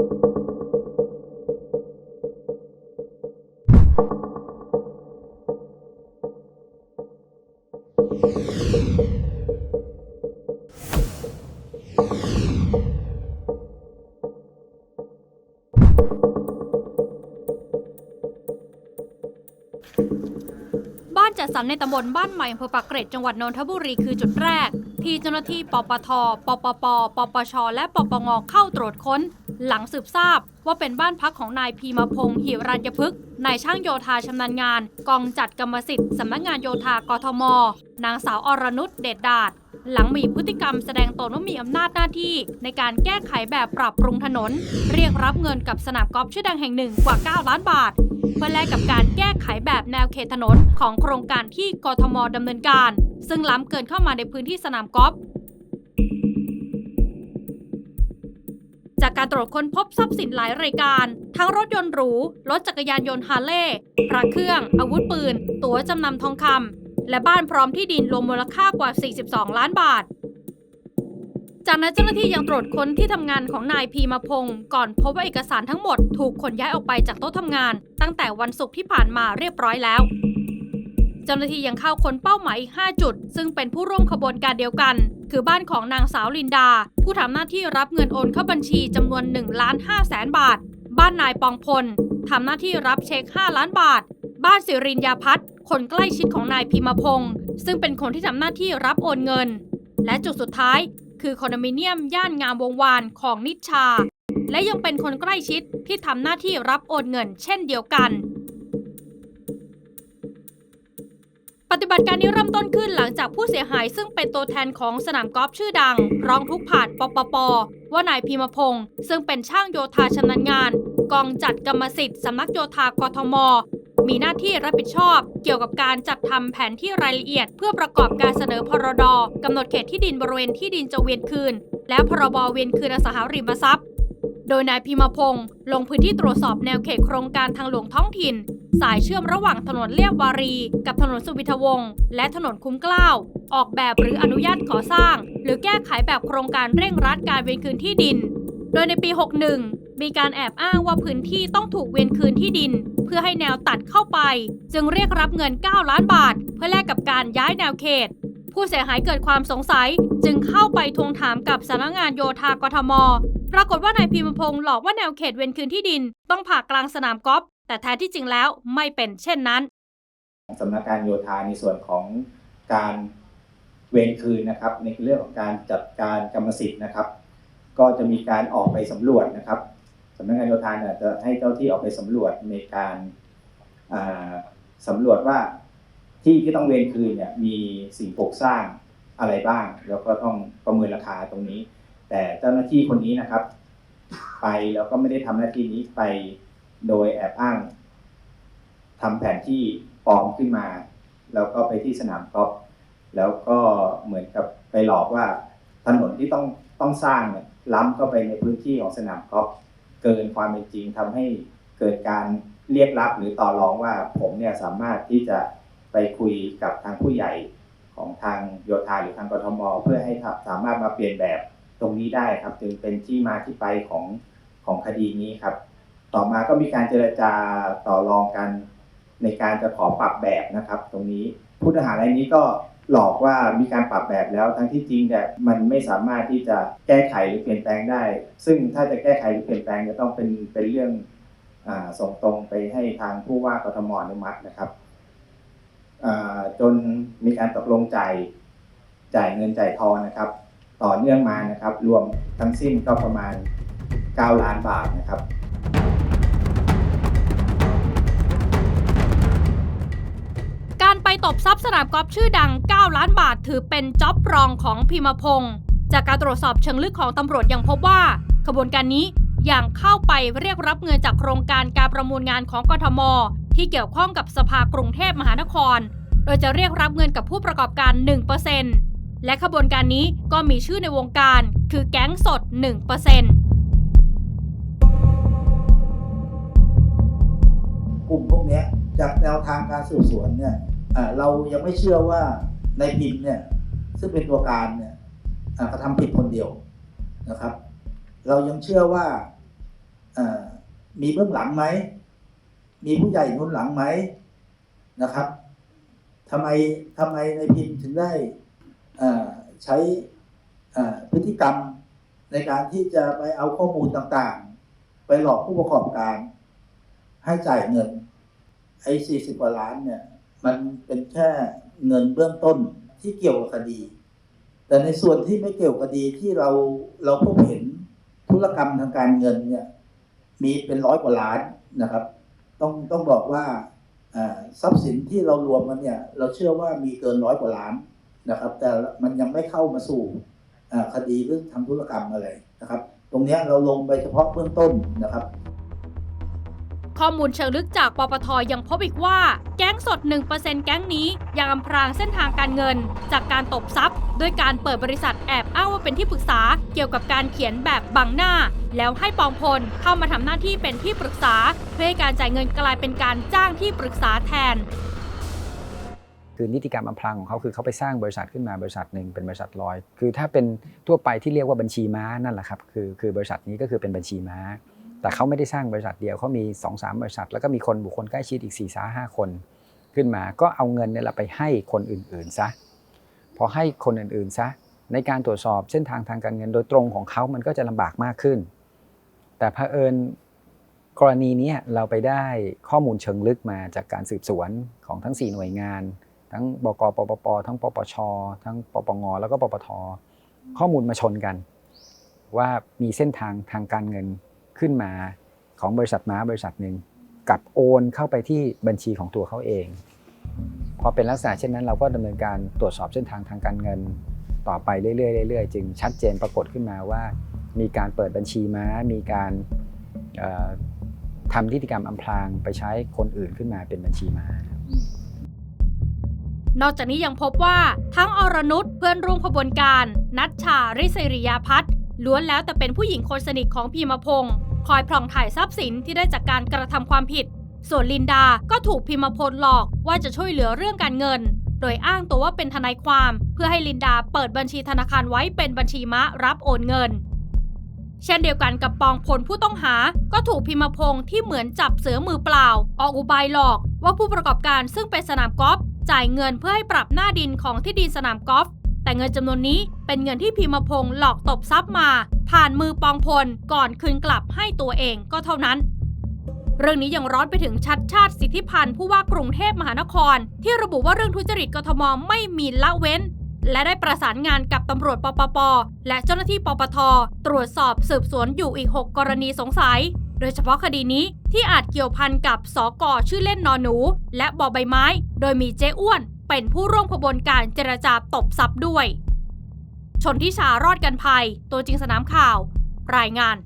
บ้านจัดสรรในตำบลบ้านใหม่อำเภอปากเกร็ดจังหวัดนนทบุรีคือจุดแรก ที่เจ้าหน้าที่ปปท ปปป ปปช และปปงเข้าตรวจค้น หลังสืบทราบว่าเป็นบ้านพักของนายพีมาพงศ์หิรัญยพฤกษ์นายช่างโยธาชำนาญงาน กองจัดกรรมสิทธิ์สำนักงานโยธากทม นางสาวอรนุชเดชดาดหลังมีพฤติกรรมแสดงตนว่ามีอำนาจหน้าที่ ในการแก้ไขแบบปรับปรุงถนน เรียกรับเงินกับสนามกอล์ฟชื่อดังแห่งหนึ่งกว่า 9 ล้านบาท เพื่อแลกกับการแก้ไขแบบแนวเขตถนนของโครงการที่กทมดำเนินการ ซึ่งล้ำเกินเข้ามาในพื้นที่สนามกอล์ฟ จากการตรวจค้นพบทรัพย์สินหลายรายการ ทั้งรถยนต์หรู รถจักรยานยนต์ฮาร์เลย์พระเครื่อง อาวุธปืน ตั๋วจำนำทองคำ และบ้านพร้อมที่ดินรวมมูลค่ากว่า 42 ล้านบาท จากนั้นเจ้าหน้าที่ยังตรวจค้นที่ทำงานของนายพีมาพงศ์ก่อนพบว่าเอกสารทั้งหมด ถูกขนย้ายออกไปจากโต๊ะทำงาน ตั้งแต่วันศุกร์ที่ผ่านมาเรียบร้อยแล้ว เจ้าหน้าที่ยังเข้าคนเป้าหมายอีก 5 จุด ซึ่งเป็นผู้ร่วมขบวนการเดียวกัน คือบ้านของนางสาวลินดา ผู้ทำหน้าที่รับเงินโอนเข้าบัญชีจำนวน1ล้าน5แสนบาท บ้านนายปองพลทำหน้าที่รับเช็ค 5 ล้านบาท บ้านสิรินยาพัฒน์คนใกล้ชิดของนายพิมพงศ์ซึ่งเป็นคนที่ทำหน้าที่รับโอนเงิน และจุดสุดท้าย คือคอนโดมิเนียมย่านงามวงวานของนิชชา และยังเป็นคนใกล้ชิดที่ทำหน้าที่รับโอนเงิน เช่นเดียวกัน ปฏิบัติการนี้เริ่มต้นขึ้นหลังจากผู้เสียหายซึ่งเป็นตัวแทนของสนามกอล์ฟชื่อดัง ร้องทุกข์ผ่านปปป ว่านายพิมพงศ์ซึ่งเป็นช่างโยธาชำนาญงาน กองจัดกรรมสิทธิ์สำนักโยธากทม มีหน้าที่รับผิดชอบ เกี่ยวกับการจัดทำแผนที่รายละเอียด เพื่อประกอบการเสนอพรดกำหนดเขตที่ดินบริเวณที่ดินจะเวียนคืน และพรบเวียนคืนอสังหาริมทรัพย์ โดยนายพิมพงศ์ลงพื้นที่ตรวจสอบแนวเขตโครงการทางหลวงท้องถิ่น สายเชื่อมระหว่างถนนเลียบวารี กับถนนสุวิทวงศ์และถนนคุ้มเกล้า ออกแบบหรืออนุญาตก่อสร้าง หรือแก้ไขแบบโครงการเร่งรัดการเวียนคืนที่ดิน โดยในปี 61 มีการแอบอ้างว่าพื้นที่ต้องถูกเวียนคืนที่ดิน เพื่อให้แนวตัดเข้าไป จึงเรียกรับเงิน 9 ล้านบาท เพื่อแลกกับการย้ายแนวเขตผู้เสียหายเกิดความสงสัยจึงเข้าไปทวงถามกับสำนักงานโยธากทม ปรากฏว่านายพิมพงศ์หลอกว่าแนวเขตเวียนคืนที่ดิน ต้องผ่ากลางสนามกอล์ฟ แต่แท้ที่จริงแล้วไม่เป็นเช่นนั้นสำนักงานโยธาในส่วนของการเวรคืนนะครับ ในเรื่องของการจัดการกรรมสิทธิ์นะครับ ก็จะมีการออกไปสำรวจนะครับสำนักงานโยธาเนี่ยจะให้เจ้าที่ออกไปสำรวจในการาสำรวจว่าที่ที่ต้องเวรคืนเนี่ยมีสิ่งปลูกสร้างอะไรบ้าง แล้วก็ต้องประเมินราคาตรงนี้ แต่เจ้าหน้าที่คนนี้นะครับ ไปแล้วก็ไม่ได้ทำหน้าที่นี้ไป โดยแอบอ้างทำแผนที่ปลอมขึ้นมา แล้วก็ไปที่สนามกอล์ฟแล้วก็เหมือนกับไปหลอกว่าถนนที่ต้องต้องสร้างเนี่ยล้ำเข้าไปในพื้นที่ของสนามกอล์ฟเกินความเป็นจริงทำให้เกิดการเรียกรับหรือต่อรองว่าผมเนี่ยสามารถที่จะไปคุยกับทางผู้ใหญ่ของทางโยธาหรือทางกทมเพื่อให้สามารถมาเปลี่ยนแบบตรงนี้ได้ครับจึงเป็นที่มาที่ไปของของคดีนี้ครับ ต่อมาก็มีการเจรจาต่อรองกัน ในการจะขอปรับแบบนะครับ ตรงนี้ผู้ต้องหารายนี้ก็หลอกว่ามีการปรับแบบแล้วทั้งที่จริงเนี่ยมันไม่สามารถที่จะแก้ไขหรือเปลี่ยนแปลงได้ ซึ่งถ้าจะแก้ไขหรือเปลี่ยนแปลงจะต้องเป็นเป็นเรื่องอส่งตรงไปให้ทางผู้ว่ากทมอนุมัตินะครับจนมีการตกลงจ่ายจ่ายเงินจ่ายทองนะครับ ต่อเนื่องมานะครับ รวมทั้งสิ้นก็ประมาณ 9 ล้านบาทนะครับ ตบทรัพย์สนามกอล์ฟชื่อดัง 9 ล้านบาทถือเป็นจ็อบรองของพิมพงศ์จากการตรวจสอบเชิงลึกของตำรวจยังพบว่าขบวนการนี้อย่างเข้าไปเรียกรับเงินจากโครงการการประมูลงานของกทม ที่เกี่ยวข้องกับสภากรุงเทพมหานคร โดยจะเรียกรับเงินกับผู้ประกอบการ 1%และขบวนการนี้ก็มีชื่อในวงการคือแก๊งสด 1%กลุ่มพวกนี้จากแนวทางการสืบสวนเนี่ย เรายังไม่เชื่อว่าในพิมพ์เนี่ย ซึ่งเป็นตัวการเนี่ยกระทำผิดคนเดียวนะครับ เรายังเชื่อว่ามีเบื้องหลังไหม มีผู้ใหญ่นุนหลังไหมนะครับทำไมทำไมในพิมพ์ถึงได้ใช้พฤติกรรมในการที่จะไปเอาข้อมูลต่างๆ ไปหลอกผู้ประกอบการ ให้จ่ายเงิน ไอ้สี่สิบกว่าล้านเนี่ย มันเป็นแค่เงินเบื้องต้นที่เกี่ยวกับคดี แต่ในส่วนที่ไม่เกี่ยวกับคดีที่เราเราพบเห็นธุรกรรมทางการเงินเนี่ย มีเป็นร้อยกว่าล้านนะครับ ต้องต้องบอกว่าทรัพย์สินที่เรารวมมันเนี่ย เราเชื่อว่ามีเกินร้อยกว่าล้านนะครับ แต่มันยังไม่เข้ามาสู่คดีเรื่องทำธุรกรรมอะไรนะครับ ตรงนี้เราลงไปเฉพาะเบื้องต้นนะครับ ข้อมูลเชิงลึกจากปปทยังพบอีกว่า แก๊งสด 1%แก๊งนี้ยังอำพรางเส้นทางการเงิน จากการตบทรัพย์ด้วยการเปิดบริษัทแอบอ้างว่าเป็นที่ปรึกษาเกี่ยวกับการเขียนแบบบังหน้า แล้วให้ปองพลเข้ามาทำหน้าที่เป็นที่ปรึกษา เพื่อให้การจ่ายเงินกลายเป็นการจ้างที่ปรึกษาแทนคือนิติกรรมอำพรางของเขาคือเขาไปสร้างบริษัทขึ้นมาบริษัทหนึ่งเป็นบริษัทลอย คือถ้าเป็นทั่วไปที่เรียกว่าบัญชีม้านั่นแหละครับคือคือบริษัทนี้ก็คือเป็นบัญชีม้า แต่เขาไม่ได้สร้างบริษัทเดียวเขามี2อสาบริษัท แล้วก็มีคนบุคคลใกล้ชิดอีก4ี่สาห้าคนขึ้นมา ก็เอาเงินเนี่ยแหละไปให้คนอื่นๆซะพอให้คนอื่นๆซะในการตรวจสอบเส้นทางทางการเงินโดยตรงของเขามันก็จะลำบากมากขึ้น แต่เผอิญกรณีนี้เราไปได้ข้อมูลเชิงลึกมาจากการสืบสวนของทั้ง 4 หน่วยงาน ทั้งบกปปป ทั้งปปช ทั้งปปง แล้วก็ปปท ข้อมูลมาชนกัน ว่ามีเส้นทางทางการเงิน ขึ้นมาของบริษัทม้าบริษัทหนึ่งกับโอนเข้าไปที่บัญชีของตัวเขาเอง พอเป็นลักษณะเช่นนั้น เราก็ดำเนินการตรวจสอบเส้นทางทางการเงิน ต่อไปเรื่อยๆเรื่อยๆจึงชัดเจนปรากฏขึ้นมาว่า มีการเปิดบัญชีม้า มีการเอ่อทำนิติกรรมอำพรางไปใช้คนอื่นขึ้นมาเป็นบัญชีม้านอกจากนี้ยังพบว่าทั้งอรนุชเพื่อนร่วมขบวนการ นัชชาริศริยาพัฒน์ล้วนแล้วแต่เป็นผู้หญิงคนสนิทของพีมพงศ์ คอยพร่องถ่ายทรัพย์สินที่ได้จากการกระทำความผิด ส่วนลินดาก็ถูกพิมพลหลอกว่าจะช่วยเหลือเรื่องการเงิน โดยอ้างตัวว่าเป็นทนายความ เพื่อให้ลินดาเปิดบัญชีธนาคารไว้เป็นบัญชีม้ารับโอนเงิน เช่นเดียวกันกับปองพลผู้ต้องหา ก็ถูกพิมพงศ์ที่เหมือนจับเสือมือเปล่า ออกอุบายหลอกว่าผู้ประกอบการซึ่งเป็นสนามกอล์ฟจ่ายเงินเพื่อให้ปรับหน้าดินของที่ดินสนามกอล์ฟ แต่เงินจำนวนนี้เป็นเงินที่พิมพงศ์หลอกตบทรัพย์มา ผ่านมือปองพลก่อนคืนกลับให้ตัวเองก็เท่านั้น เรื่องนี้ยังร้อนไปถึงชัดชาติสิทธิพันธ์ผู้ว่ากรุงเทพมหานคร ที่ระบุว่าเรื่องทุจริตกทมไม่มีละเว้น และได้ประสานงานกับตำรวจปปป และเจ้าหน้าที่ปปท ตรวจสอบสืบสวนอยู่อีก 6 กรณีสงสัย โดยเฉพาะคดีนี้ที่อาจเกี่ยวพันกับสอกอชื่อเล่นนอนหนู และบอใบไม้ โดยมีเจ้อ้วน เป็นผู้ร่วมขบวนการเจรจาตบทรัพย์ด้วย ชนทิชารอดกันภัย ตัวจริงสนามข่าว รายงาน